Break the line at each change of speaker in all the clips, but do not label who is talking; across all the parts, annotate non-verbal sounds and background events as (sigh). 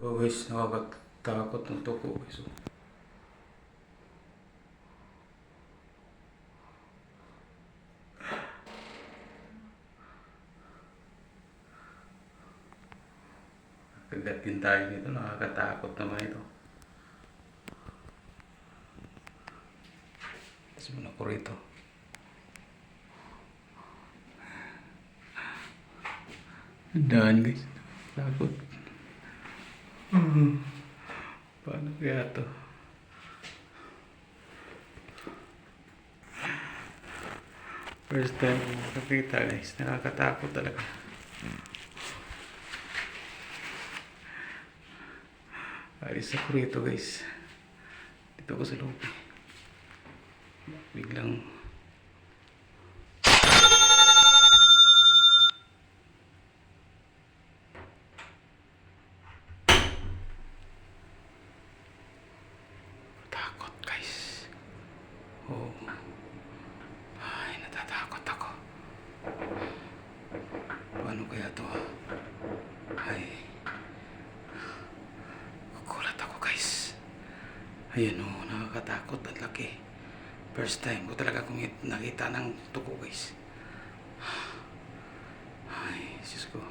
Oh guys, nakakatakot ng toko guys. oh. Kagat din tayo nito, nakakatakot naman ito. Tapos muna ko rito. Daan guys, takot. Paano kaya to? First time makakita guys, nakakatakot talaga. Alis ako rito guys. Dito ako sa loob. Biglang takot guys. Oh. Ay, natatakot ako. Paano kaya to? Ay. Kukulat ako guys. Ayan o, nakakatakot at laki. First time ko talaga kumit nakita ng tuko guys. Ay, Diyos ko.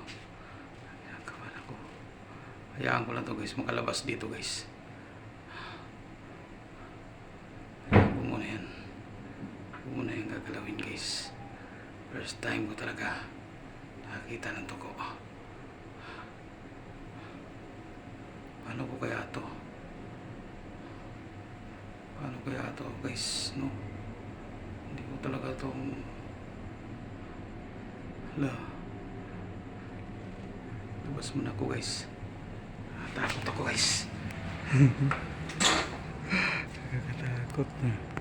Hayaan ko lang to guys, makalabas dito guys. Hayaan ko muna yan. Huwag ko muna yung gagalawin guys. First time ko talaga nakakita ng tuko. Paano ko kaya to? Paano kaya to guys, no? Hindi ko talaga to Hala. Labas muna ako guys. Takot ako guys. (laughs) Nakakatakot na.